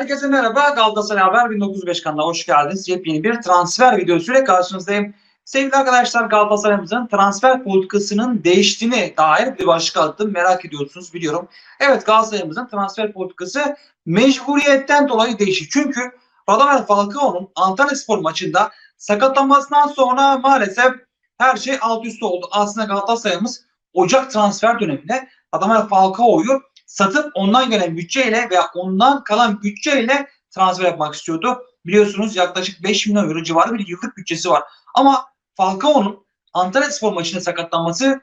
Herkese merhaba. Galatasaray Haber 1905 kanalına hoş geldiniz. Yepyeni bir transfer videosuyla karşınızdayım. Sevgili arkadaşlar Galatasaray'ımızın transfer politikasının değiştiğine dair bir başlık attım. Merak ediyorsunuz biliyorum. Evet Galatasaray'ımızın transfer politikası mecburiyetten dolayı değişti. Çünkü Radamel Falcao'nun Antalya Spor maçında sakatlanmasından sonra maalesef her şey alt üst oldu. Aslında Galatasaray'ımız Ocak transfer döneminde Radamel Falcao'yu satıp ondan gelen bütçeyle veya ondan kalan bütçeyle transfer yapmak istiyordu. Biliyorsunuz yaklaşık 5 milyon euro civarı bir yıllık bütçesi var. Ama Falcao'nun Antalya Spor maçında sakatlanması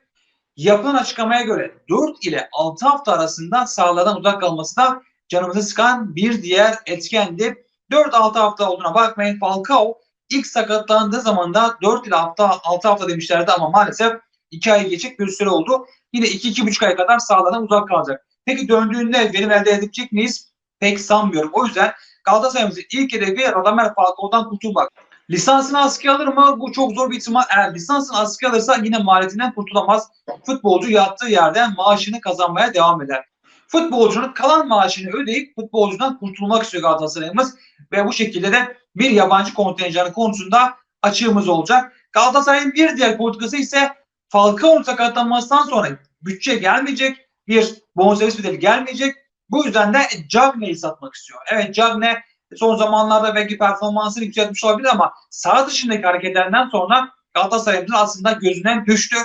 yapılan açıklamaya göre 4 ile 6 hafta arasında sahalardan uzak kalması da canımızı sıkan bir diğer etkendi. 4-6 hafta olduğuna bakmayın Falcao ilk sakatlandığı zaman da 4 ile hafta 6 hafta demişlerdi ama maalesef 2 ay geçik bir süre oldu. Yine 2-2,5 ay kadar sahalardan uzak kalacak. Peki döndüğünde verim elde edecek miyiz? Pek sanmıyorum. O yüzden Galatasaray'ımızın ilk hedefi Radamel Falcao'dan kurtulmak. Lisansını askıya alır mı? Bu çok zor bir ihtimal. Eğer lisansını askıya alırsa yine maliyetinden kurtulamaz. Futbolcu yattığı yerden maaşını kazanmaya devam eder. Futbolcunun kalan maaşını ödeyip futbolcudan kurtulmak istiyor Galatasaray'ımız. Ve bu şekilde de bir yabancı kontenjanı konusunda açığımız olacak. Galatasaray'ın bir diğer politikası ise Falcao'nun sakatlanmasından sonra bütçe gelmeyecek bir bonservis bedeli gelmeyecek. Bu yüzden de Cagne'yi satmak istiyor. Evet Cagne son zamanlarda belki performansını yükseltmiş olabilir ama sağ dışındaki hareketlerinden sonra Galatasaray'ın aslında gözünden düştü.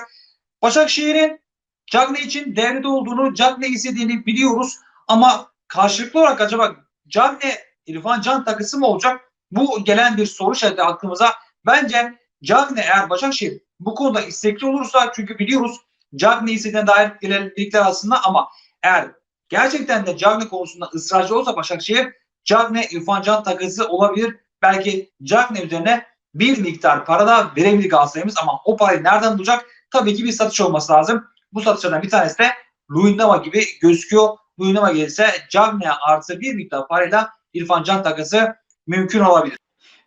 Başakşehir'in Cagne için devrede olduğunu, Cagne istediğini biliyoruz ama karşılıklı olarak acaba Cagne İrfan Can takısı mı olacak? Bu gelen bir soru işareti aklımıza. Bence Cagne eğer Başakşehir bu konuda istekli olursa çünkü biliyoruz Cagney istediğine dair ilerledikler aslında ama eğer gerçekten de Cagney konusunda ısrarcı olsa Başakşehir Cagney İrfan Can takısı olabilir. Belki Cagney üzerine bir miktar para da verebilir Galatasaray'ımız ama o parayı nereden bulacak? Tabii ki bir satış olması lazım. Bu satışlardan bir tanesi de Luyendama gibi gözüküyor. Luyendama gelirse Cagney artı bir miktar parayla İrfan Can takısı mümkün olabilir.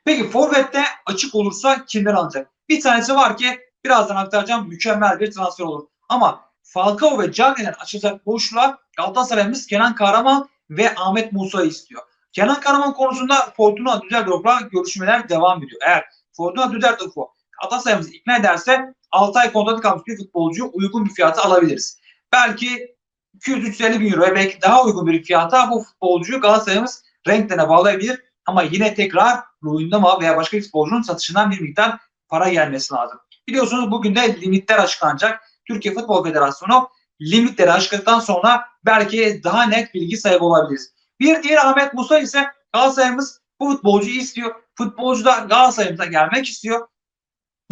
Peki Forvet'te açık olursa kimler alacak? Bir tanesi var ki birazdan aktaracağım mükemmel bir transfer olur. Ama Falcao ve Cagney'den açılacak boşluğa Galatasaray'ımız Kenan Kahraman ve Ahmet Musa'yı istiyor. Kenan Kahraman konusunda Fortuna Düsseldorf'la görüşmeler devam ediyor. Eğer Fortuna Düsseldorf'u Galatasaray'ımızı ikna ederse 6 ay kontratı kalmış bir futbolcuyu uygun bir fiyata alabiliriz. Belki 200-350 bin euro belki daha uygun bir fiyata bu futbolcuyu Galatasaray'ımız renklerine bağlayabilir. Ama yine tekrar Luyendama veya başka bir futbolcunun satışından bir miktar para gelmesi lazım. Biliyorsunuz bugün de limitler açıklanacak. Türkiye Futbol Federasyonu limitleri açıkladıktan sonra belki daha net bilgi sahibi olabiliriz. Bir diğer Ahmet Musa ise Galatasaray'ımız bu futbolcuyu istiyor. Futbolcu da Galatasaray'ımıza gelmek istiyor.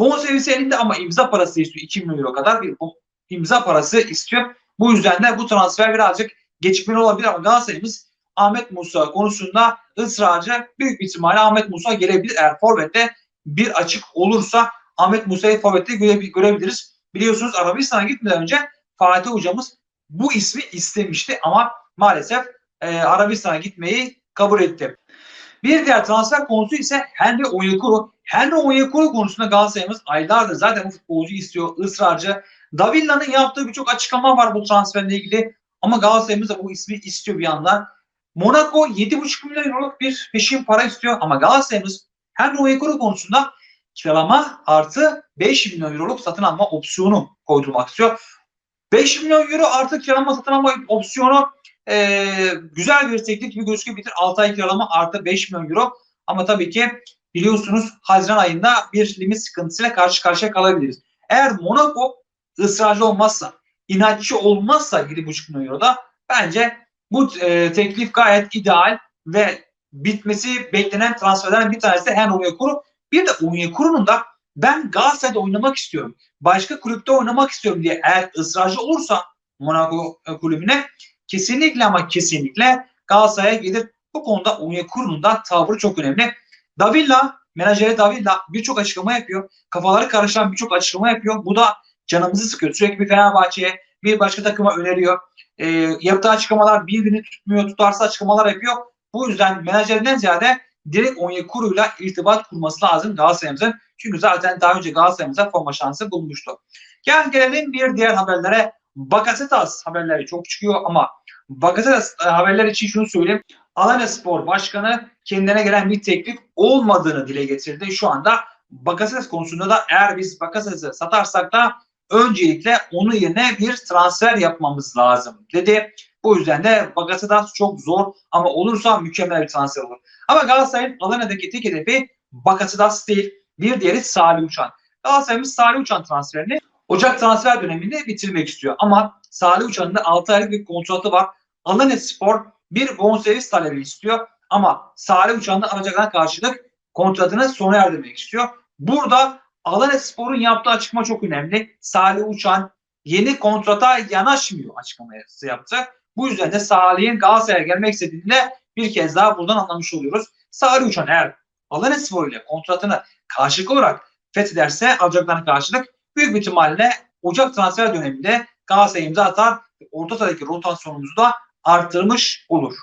Bonservisi elinde ama imza parası istiyor. 2 milyon euro kadar bir imza parası istiyor. Bu yüzden de bu transfer birazcık gecikmeli olabilir ama Galatasaray'ımız Ahmet Musa konusunda ısrarcı büyük bir ihtimalle Ahmet Musa gelebilir. Eğer Forvet'te bir açık olursa Ahmet Musa'yı Forvet'te görebiliriz. Biliyorsunuz Arabistan'a gitmeden önce Fatih hocamız bu ismi istemişti ama maalesef e, Arabistan'a gitmeyi kabul etti. Bir diğer transfer konusu ise Henry Onyekuru. Henry Onyekuru konusunda Galatasaray'ımız aylardır zaten bu futbolcuyu istiyor, ısrarcı. Davilla'nın yaptığı birçok açıklama var bu transferle ilgili ama Galatasaray'ımız da bu ismi istiyor bir yandan. Monaco 7,5 milyon euroluk bir peşin para istiyor ama Galatasaray'ımız Henry Onyekuru konusunda kiralama artı 5 milyon euroluk satın alma opsiyonu koydurmak istiyor. 5 milyon euro artı kiralama satın alma opsiyonu e, güzel bir teklif gibi gözükebilir. 6 ay kiralama artı 5 milyon euro. Ama tabii ki biliyorsunuz Haziran ayında bir limit sıkıntısıyla karşı karşıya kalabiliriz. Eğer Monaco ısrarcı olmazsa, inatçı olmazsa 7,5 milyon euro da bence bu e, teklif gayet ideal ve bitmesi beklenen transferlerden bir tanesi de Henry Onyekuru. Bir de Onyekuru'nun da ben Galatasaray'da oynamak istiyorum. Başka kulüpte oynamak istiyorum diye eğer ısrarcı olursa Monaco kulübüne kesinlikle ama kesinlikle Galatasaray'a gelir. Bu konuda Onyekuru'nun da tavrı çok önemli. Davilla, menajeri Davilla birçok açıklama yapıyor. Kafaları karışan birçok açıklama yapıyor. Bu da canımızı sıkıyor. Sürekli bir Fenerbahçe'ye bir başka takıma öneriyor. E, yaptığı açıklamalar birbirini tutmuyor, tutarsa açıklamalar yapıyor. Bu yüzden menajerinden ziyade direkt Onyekuru'yla irtibat kurması lazım Galatasaray'ımızın. Çünkü zaten daha önce Galatasaray'ımıza forma şansı bulmuştu. Gel gelelim bir diğer haberlere. Bakasetas haberleri çok çıkıyor ama Bakasetas e, haberler için şunu söyleyeyim. Alanya Spor Başkanı kendine gelen bir teklif olmadığını dile getirdi. Şu anda Bakasetas konusunda da eğer biz Bakasetas'ı satarsak da öncelikle onun yerine bir transfer yapmamız lazım dedi. Bu yüzden de Bakasetas çok zor ama olursa mükemmel bir transfer olur. Ama Galatasaray'ın Alanya'daki tek hedefi Bakasetas değil. Bir diğeri Salih Uçan. Galatasaray'ımız Salih Uçan transferini Ocak transfer döneminde bitirmek istiyor. Ama Salih Uçan'ın da 6 aylık bir kontratı var. Alanya Spor bir bonservis talebi istiyor. Ama Salih Uçan'ın alacaklarına karşılık kontratını sona erdirmek istiyor. Burada Alanya Spor'un yaptığı açıklama çok önemli. Salih Uçan yeni kontrata yanaşmıyor açıklaması yaptı. Bu yüzden de Salih'in Galatasaray'a gelmek istediğinde bir kez daha buradan anlamış oluyoruz. Salih Uçan eğer Alanya Spor ile kontratını karşılık olarak fethederse alacaklarına karşılık büyük bir ihtimalle Ocak transfer döneminde Galatasaray imza atar. Orta sahadaki rotasyonumuzu da arttırmış olur.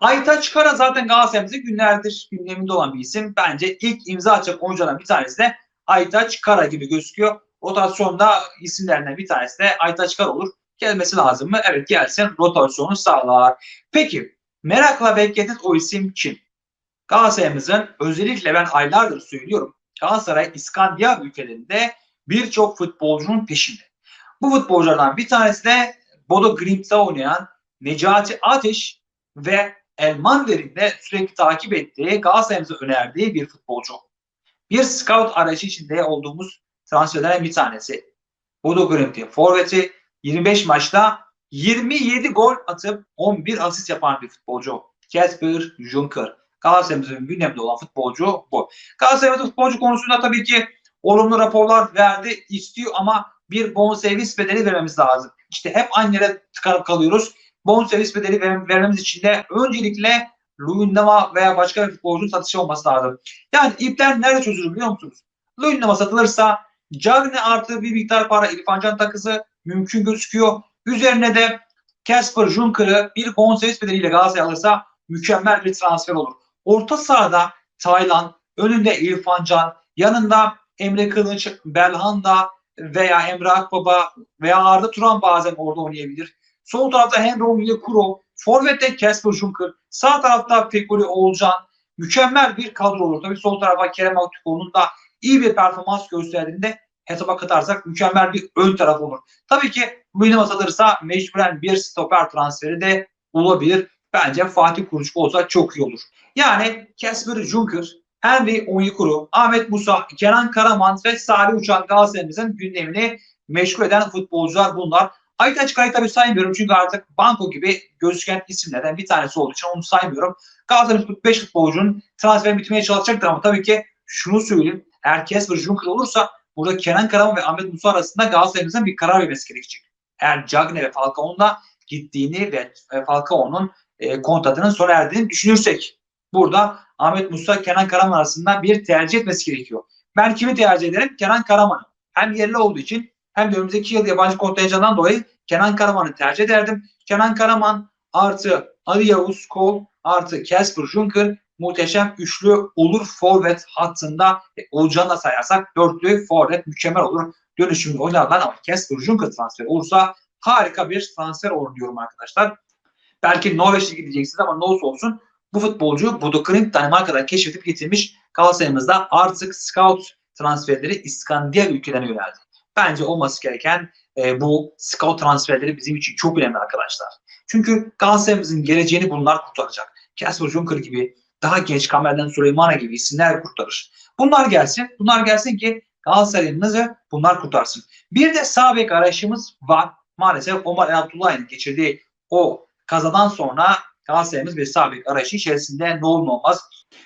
Aytaç Kara zaten Galatasaray'ımızın günlerdir gündeminde olan bir isim. Bence ilk imza atacak oyunculardan bir tanesi de Aytaç Kara gibi gözüküyor. Rotasyonda isimlerinden bir tanesi de Aytaç Kara olur. Gelmesi lazım mı? Evet gelsin rotasyonu sağlar. Peki merakla beklediğiniz o isim kim? Galatasaray'ımızın özellikle ben aylardır söylüyorum. Galatasaray İskandinav ülkelerinde birçok futbolcunun peşinde. Bu futbolculardan bir tanesi de Bodo Glimt'te oynayan Necati Ateş ve Elmander'in de sürekli takip ettiği, Galatasaray'ımıza önerdiği bir futbolcu. Bir scout arayışı içinde olduğumuz transferlerden bir tanesi. Bodo Glimt'in forveti 25 maçta 27 gol atıp 11 asist yapan bir futbolcu. Casper Junker. Galatasaray'ımızın gündemde olan futbolcu bu. Galatasaray'ımızın futbolcu konusunda tabii ki olumlu raporlar verdi, istiyor ama bir bonservis bedeli vermemiz lazım. İşte hep aynı yere tıkanıp kalıyoruz. Bonservis bedeli ver, vermemiz için de öncelikle Luyendama veya başka bir futbolcunun satışı olması lazım. Yani ipler nerede çözülür biliyor musunuz? Luyendama satılırsa Cagne artı bir miktar para İrfan Can takısı mümkün gözüküyor. Üzerine de Casper Junker'ı bir bonservis bedeliyle Galatasaray alırsa mükemmel bir transfer olur. Orta sahada Taylan, önünde İrfan Can, yanında Emre Kılıç, Belhanda veya Emre Akbaba veya Arda Turan bazen orada oynayabilir. Sol tarafta Henry Onyekuru, Forvet'te Casper Junker, sağ tarafta Fekuli Oğulcan. Mükemmel bir kadro olur. Tabii sol tarafa Kerem Aktürkoğlu'nun da iyi bir performans gösterdiğinde hesaba katarsak mükemmel bir ön taraf olur. Tabii ki William atılırsa mecburen bir stoper transferi de olabilir. Bence Fatih Kuruçku olsa çok iyi olur. Yani Casper Junker, Henry Onyekuru, Ahmet Musa, Kenan Karaman ve Salih Uçan Galatasaray'ımızın gündemini meşgul eden futbolcular bunlar. Aytaç tabii saymıyorum çünkü artık banko gibi gözüken isimlerden bir tanesi olduğu için onu saymıyorum. Galatasaray'ın 5 futbolcunun transfer bitmeye çalışacaktır ama tabii ki şunu söyleyeyim. Eğer Casper Junker olursa burada Kenan Karaman ve Ahmet Musa arasında Galatasaray'ımızın bir karar vermesi gerekecek. Eğer Cagne ve Falcao'nun gittiğini ve Falcao'nun e, kontratının sona erdiğini düşünürsek burada Ahmet Musa Kenan Karaman arasında bir tercih etmesi gerekiyor. Ben kimi tercih ederim? Kenan Karaman'ı. Hem yerli olduğu için hem de önümüzdeki yıl yabancı kontenjandan dolayı Kenan Karaman'ı tercih ederdim. Kenan Karaman artı Ali Yavuz Kol artı Casper Junker muhteşem üçlü olur forvet hattında e, da sayarsak dörtlü forvet mükemmel olur. Dönüşümlü oynarlar ama Casper Junker transferi olursa harika bir transfer olur diyorum arkadaşlar. Belki Norveç'e gideceksiniz ama ne olursa olsun bu futbolcu Bodo Klimt Danimarka'dan keşfedip getirmiş. Galatasaray'ımızda artık scout transferleri İskandinav ülkelerine yöneldi. Bence olması gereken e, bu scout transferleri bizim için çok önemli arkadaşlar. Çünkü Galatasaray'ımızın geleceğini bunlar kurtaracak. Casper Junker gibi, daha genç Kamerden Süleymana gibi isimler kurtarır. Bunlar gelsin, bunlar gelsin ki Galatasaray'ımızı bunlar kurtarsın. Bir de sağ bek arayışımız var. Maalesef Omar Abdullah'ın geçirdiği o kazadan sonra Galatasaray'ımız bir sağ bek arayışı içerisinde ne olur olmaz.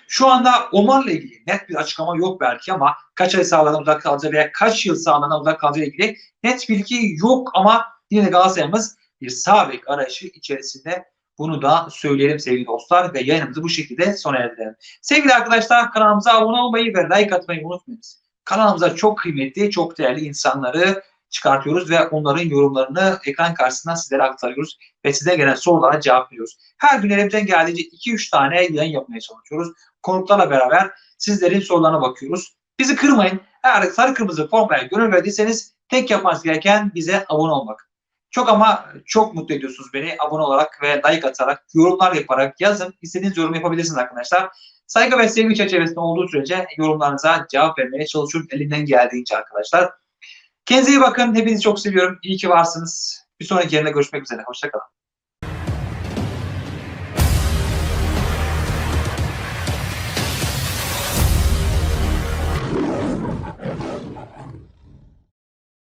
Şu anda Omar'la ilgili net bir açıklama yok belki ama kaç ay sahalardan uzak kalacağı veya kaç yıl sahalardan uzak kalacağı ilgili net bilgi yok ama yine Galatasaray'ımız bir sağ bek arayışı içerisinde bunu da söyleyelim sevgili dostlar ve yayınımızı bu şekilde sona erdirelim. Sevgili arkadaşlar kanalımıza abone olmayı ve like atmayı unutmayınız. Kanalımıza çok kıymetli, çok değerli insanları çıkartıyoruz ve onların yorumlarını ekran karşısında sizlere aktarıyoruz ve size gelen sorulara cevap veriyoruz. Her gün elimizden geldiğince 2-3 tane yayın yapmaya çalışıyoruz. Konuklarla beraber sizlerin sorularına bakıyoruz. Bizi kırmayın. Eğer sarı kırmızı formaya gönül verdiyseniz tek yapmanız gereken bize abone olmak. Çok ama çok mutlu ediyorsunuz beni abone olarak ve like atarak, yorumlar yaparak yazın. İstediğiniz yorum yapabilirsiniz arkadaşlar. Saygı ve sevgi çerçevesinde olduğu sürece yorumlarınıza cevap vermeye çalışıyorum elimden geldiğince arkadaşlar. Kendinize iyi bakın. Hepinizi çok seviyorum. İyi ki varsınız. Bir sonraki yerine görüşmek üzere. Hoşçakalın.